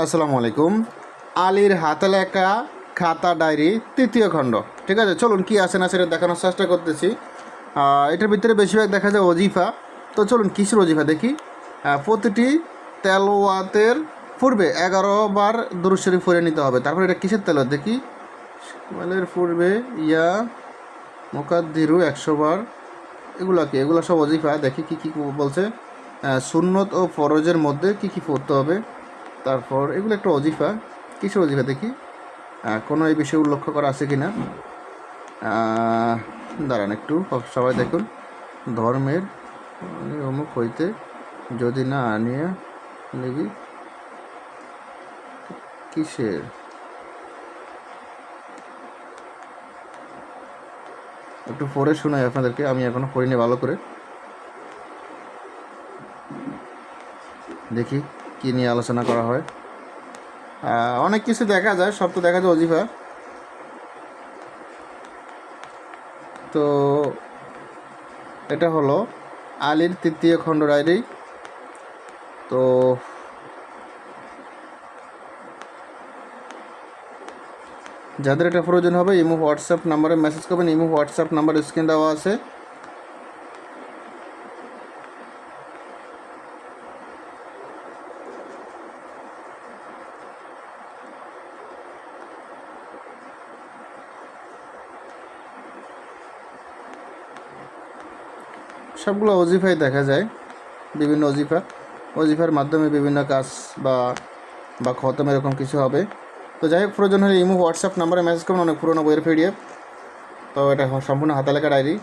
আসসালামু আলাইকুম। আলীর হাতে লেখা খাতা ডায়েরি, তৃতীয় খণ্ড। ঠিক আছে, চলুন কি আছে না সেটা দেখানোর চেষ্টা করতেছি। এটার ভিতরে বেশিরভাগ দেখা যায় অজিফা তো চলুন, কিসের অজিফা দেখি? প্রতিটি তেলোয়াতের পূর্বে এগারো বার দুরুশরী ফুরে নিতে হবে। তারপর এটা কিসের তেলোয়াত দেখি? মালের পূর্বে ইয়া মোকাদ্দিরু একশো বার। এগুলো কি? এগুলো সব অজিফা দেখি কি কি বলছে। সুন্নত ও ফরজের মধ্যে কি কি পড়তে হবে? তারপর এগুলো একটা অজিফা। কিসের অজিফা দেখি? কোনো এই বিষয়ে উল্লেখ করা আছে কি না দাঁড়ান একটু সবাই দেখুন। ধর্মের অমুক হইতে যদি না আনিয়া, দেখি। কিসের? একটু পড়ে শোনাই আপনাদেরকে, আমি এখনও পড়িনি ভালো করে। দেখি। কি নিয়ে আলোচনা করা হয়। অনেক কিছু দেখা যায়, সব তো দেখা যায় অজিফা। তো এটা হলো আলীর তৃতীয় খণ্ড ডায়েরি। তো যাদের এটা প্রয়োজন হবে, ইমো হোয়াটসঅ্যাপ নাম্বারে মেসেজ করবেন, ইমো হোয়াটসঅ্যাপ নাম্বার স্ক্রিন দেওয়া আছে। সবগুলো অজিফাই দেখা যায়, বিভিন্ন অজিফা। অজিফার মাধ্যমে বিভিন্ন কাজ বা বা খতম এরকম কিছু হবে। তো যাই হোক, প্রয়োজন হলে ইমো, হোয়াটসঅ্যাপ নাম্বারে মেসেজ করুন, অনেক পুরোনো বইয়ের পিডিএফ। তো এটা সম্পূর্ণ হাতে লেখা ডায়েরি